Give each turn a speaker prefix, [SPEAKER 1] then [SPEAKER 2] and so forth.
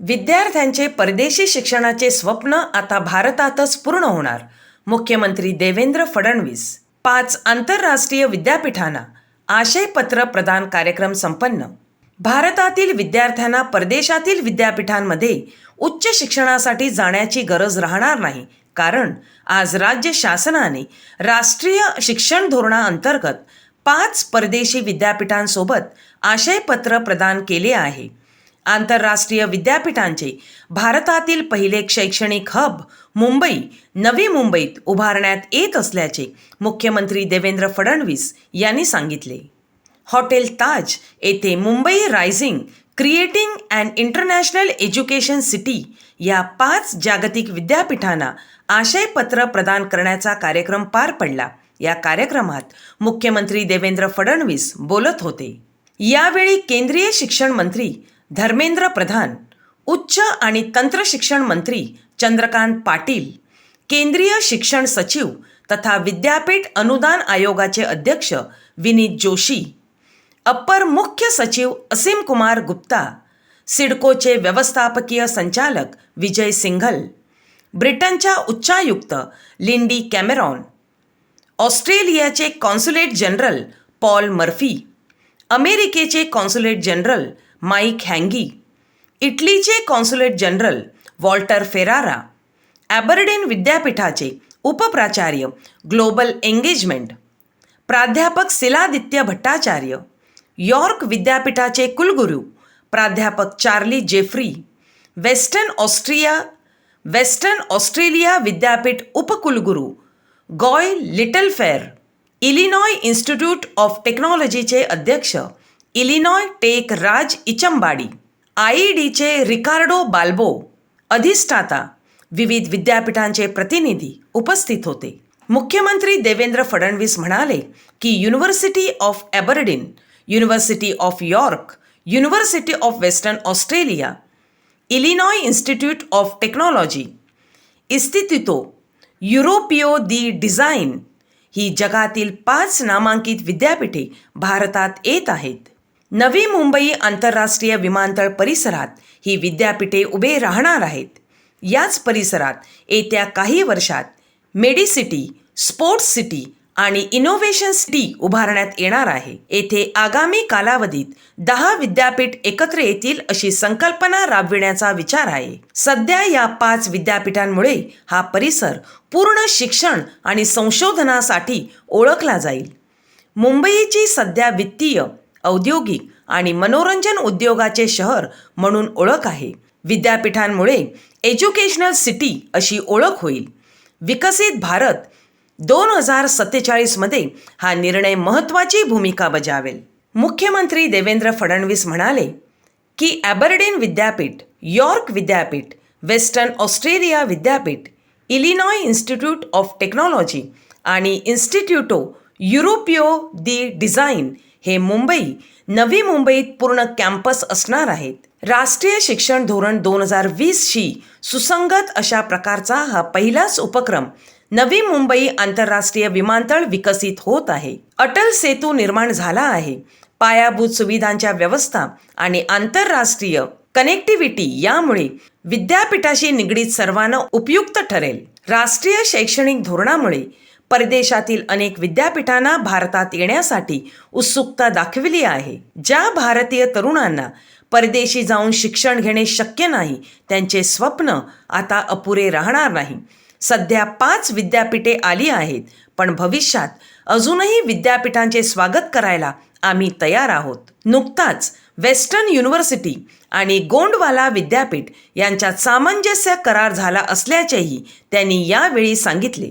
[SPEAKER 1] विद्यार्थ्यांचे परदेशी शिक्षणाचे स्वप्न आता भारतातच पूर्ण होणार. मुख्यमंत्री देवेंद्र फडणवीस पाच आंतरराष्ट्रीय विद्यापीठांना आशयपत्र प्रदान कार्यक्रम संपन्न. भारतातील विद्यार्थ्यांना परदेशातील विद्यापीठांमध्ये उच्च शिक्षणासाठी जाण्याची गरज राहणार नाही कारण आज राज्य शासनाने राष्ट्रीय शिक्षण धोरणाअंतर्गत पाच परदेशी विद्यापीठांसोबत आशयपत्र प्रदान केले आहे. आंतरराष्ट्रीय विद्यापीठांचे भारतातील पहिले शैक्षणिक हब मुंबई नवी मुंबईत उभारण्यात येत असल्याचे मुख्यमंत्री देवेंद्र फडणवीस यांनी सांगितले. हॉटेल ताज येथे Mumbai rising creating and international education city या पाच जागतिक विद्यापीठांना आशयपत्र प्रदान करण्याचा कार्यक्रम पार पडला. या कार्यक्रमात मुख्यमंत्री देवेंद्र फडणवीस बोलत होते. यावेळी केंद्रीय शिक्षण मंत्री धर्मेंद्र प्रधान उच्च आणि तंत्र शिक्षण मंत्री चंद्रकांत पाटील केंद्रीय शिक्षण सचिव तथा विद्यापीठ अनुदान आयोगाचे अध्यक्ष विनीत जोशी अप्पर मुख्य सचिव असीम कुमार गुप्ता सिडकोचे व्यवस्थापकीय संचालक विजय सिंघल ब्रिटनच्या उच्चायुक्त लिंडी कॅमेरॉन ऑस्ट्रेलियाचे कॉन्सुलेट जनरल पॉल मर्फी अमेरिकेचे कॉन्सुलेट जनरल माईक हँगी इटलीचे consulate general Walter Ferrara Aberdeen विद्यापीठाचे उपप्राचार्य ग्लोबल एंगेजमेंट प्राध्यापक शिलादित्य भट्टाचार्य यॉर्क विद्यापीठाचे कुलगुरू प्राध्यापक Charlie Jeffery western Austria western Australia विद्यापीठ उपकुलगुरू Guy Littlefair Illinois Institute of टेक्नॉलॉजीचे अध्यक्ष Illinois Tech Raj Echambadi I E डीचे रिकार्डो बाल्बो अधिष्ठाता विविध विद्यापीठांचे प्रतिनिधी उपस्थित होते. मुख्यमंत्री देवेंद्र फडणवीस म्हणाले की university of Aberdeen university of York university of western Australia Illinois Institute of technology Istituto Europeo di Design ही जगातील पाच नामांकित विद्यापीठे भारतात येत आहेत. नवी मुंबई आंतरराष्ट्रीय विमानतळ परिसरात ही विद्यापीठे उभे राहणार आहेत. याच परिसरात येत्या काही वर्षात मेडिसिटी स्पोर्ट्स सिटी आणि इनोव्हेशन सिटी उभारण्यात येणार आहे. येथे आगामी कालावधीत दहा विद्यापीठ एकत्र येतील अशी संकल्पना राबविण्याचा विचार आहे. सध्या या पाच विद्यापीठांमुळे हा परिसर पूर्ण शिक्षण आणि संशोधनासाठी ओळखला जाईल. मुंबईची सध्या वित्तीय औद्योगिक आणि मनोरंजन उद्योगाचे शहर म्हणून ओळख आहे. विद्यापीठांमुळे एज्युकेशनल सिटी अशी ओळख होईल. विकसित भारत दोन हजार सत्तेचाळीसमध्ये हा निर्णय महत्त्वाची भूमिका बजावेल. मुख्यमंत्री देवेंद्र फडणवीस म्हणाले की ॲबर्डीन विद्यापीठ यॉर्क विद्यापीठ वेस्टर्न ऑस्ट्रेलिया विद्यापीठ इलिनॉय इन्स्टिट्यूट ऑफ टेक्नॉलॉजी आणि इन्स्टिट्यूटो युरोपियो दी डिझाईन हे मुंबई नवी मुंबईत पूर्ण कॅम्पस असणार आहेत. राष्ट्रीय शिक्षण धोरण दोन हजार वीसशी सुसंगत अशा प्रकारचा हा पहिलाच उपक्रम नवी मुंबई आंतरराष्ट्रीय विमानतळ विकसित होत आहे. अटल सेतू निर्माण झाला आहे. पायाभूत सुविधांच्या व्यवस्था आणि आंतरराष्ट्रीय कनेक्टिव्हिटी यामुळे विद्यापीठाशी निगडीत सर्वांना उपयुक्त ठरेल. राष्ट्रीय शैक्षणिक धोरणामुळे परदेशातील अनेक विद्यापीठांना भारतात येण्यासाठी उत्सुकता दाखविली आहे. ज्या भारतीय तरुणांना परदेशी जाऊन शिक्षण घेणे शक्य नाही त्यांचे स्वप्न आता अपुरे राहणार नाही. सध्या पाच विद्यापीठे आली आहेत पण भविष्यात अजूनही विद्यापीठांचे स्वागत करायला आम्ही तयार आहोत. नुकताच वेस्टर्न युनिव्हर्सिटी आणि गोंडवाला विद्यापीठ यांच्यात सामंजस्य करार झाला असल्याचेही त्यांनी यावेळी सांगितले.